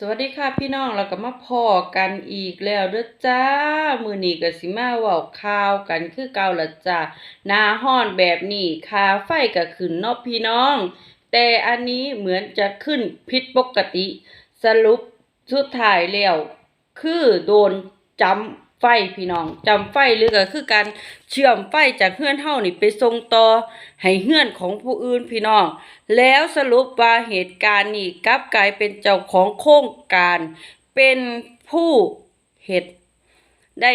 สวัสดีค่ะพี่น้องเราก็มาพอกันอีกแล้วเด้อจ้า มือนี้ก็สิมาเว้าข่าวกันคือเก่าละจ้าหน้าห้อนแบบนี้คาไฟก็ขึ้นเนาะพี่น้อง แต่อันนี้เหมือนจะขึ้นผิดปกติ สรุปสุดท้ายแล้ว คือโดนจำ ไฟพี่น้องจำไฟหรือก็คือการเชื่อมไฟจากเฮือนเฮานี่ไปส่งต่อให้เฮือนของผู้อื่นพี่น้อง แล้วสรุปว่าเหตุการณ์นี้กลับกลายเป็นเจ้าของโครงการ เป็นผู้เหตุได้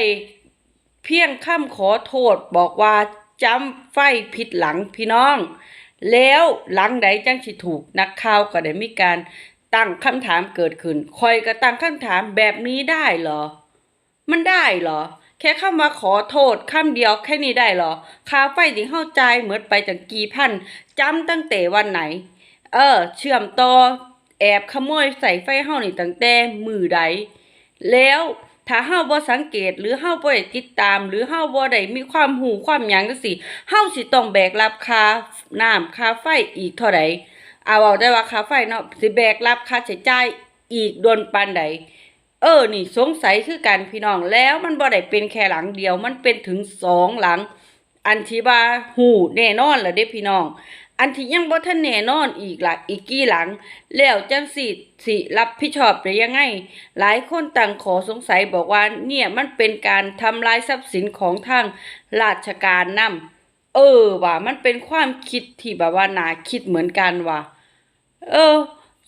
เพียงคำขอโทษบอกว่าจำไฟผิดหลังพี่น้อง แล้วหลังใดจังสิถูกนักข่าวก็ได้มีการตั้งคำถามเกิดขึ้นคอยก็ตั้งคำถามแบบนี้ได้เหรอ มันได้เหรอ แค่คำว่าขอโทษคำเดียวแค่นี้ได้เหรอค่าไฟที่เข้าใจเหมือนไปจากกี่พันจำตั้งแต่วันไหน เออ เชื่อมต่อแอบขโมยใส่ไฟเฮานี่ตั้งแต่มือใด แล้วถ้าเฮาบ่สังเกตหรือเฮาบ่ได้ติดตาม หรือเฮาบ่ได้มีความหูความหยังจังซี่เฮาสิต้องแบกรับค่าน้ำค่าไฟอีกเท่าใดเอาเอาได้ว่าค่าไฟเนาะสิแบกรับค่าใช้จ่ายอีกโดนปานใด เออ นี่สงสัยคือกันพี่น้องแล้วมันบ่ได้เป็นแค่หลังเดียวมันเป็นถึงสองหลัง อันที่ว่าหูแน่นอนล่ะเด้พี่น้อง อันที่ยังบ่ทันแน่นอนอีกล่ะอีกกี่หลัง แล้วจังสิสิรับผิดชอบได้ยังไง หลายคนตั้งขอสงสัยบอกว่าเนี่ยมันเป็นการทำลายทรัพย์สินของทางราชการนำเออว่ามันเป็นความคิดที่แบบว่าน่าคิดเหมือนกันว่ะเออ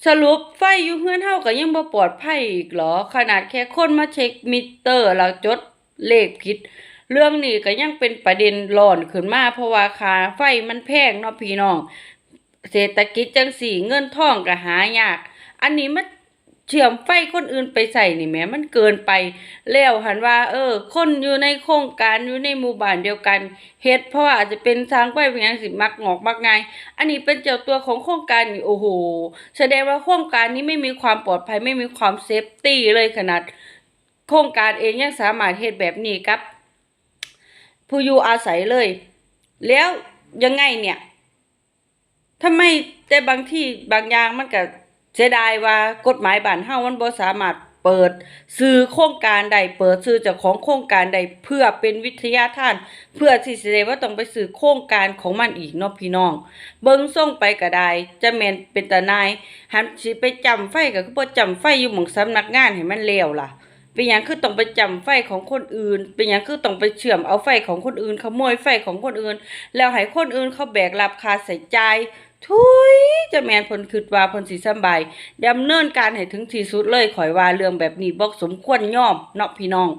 สรุปไฟอยู่เฮือนเฮาก็ยังบ่ปลอดภัยอีกเหรอ ขนาดแค่คนมาเช็คมิเตอร์แล้วจดเลขผิด เรื่องนี้ก็ยังเป็นประเด็นร้อนขึ้นมาเพราะว่าค่าไฟมันแพงเนาะพี่น้อง เศรษฐกิจจังสี่เงินทองก็หายาก อันนี้มัน เชื่อมไฟคนอื่นไปใส่นี่แหมมันเกินไป แล้วหันว่า เออ คนอยู่ในโครงการอยู่ในหมู่บ้านเดียวกันเฮ็ดเพราะว่าอาจจะเป็นทางไฟเป็นหยังสิมักงอกมักไงอันนี้เป็นเจ้าตัวของโครงการนี่โอ้โหแสดงว่าโครงการนี้ไม่มีความปลอดภัยไม่มีความเซฟตี้เลยขนาด โครงการเองยังสามารถเฮ็ดแบบนี้ครับ ผู้อยู่อาศัยเลย แล้วยังไงเนี่ยทำไมแต่บางที่บางอย่างมันก็ เสียดายว่ากฎหมายบ้านเฮามันบ่สามารถเปิดซื้อโครงการใดเปิดซื้อเจ้าของโครงการใดเพื่อเป็นวิทยาทาน เพื่อที่สิได้ว่าต้องไปซื้อโครงการของมันอีกเนาะพี่น้อง เบิ่งส่งไปก็ได้จะแม่นเป็นตานายหันสิไปจำไฟก็คือบ่จำไฟอยู่หม้องสำนักงานให้มันแล้วล่ะ เป็นหยังคือต้องไปจำไฟของคนอื่น เป็นหยังคือต้องไปเชื่อมเอาไฟของคนอื่นขโมยไฟของคนอื่น แล้วให้คนอื่นเขาแบกรับค่าใช้จ่าย ทุยจะแมนเพิ่นคิดว่าเพิ่นสิสบายดำเนินการให้ถึงที่สุดเลยข่อยว่าเรื่องแบบนี้บ่สมควรยอมเนาะพี่น้อง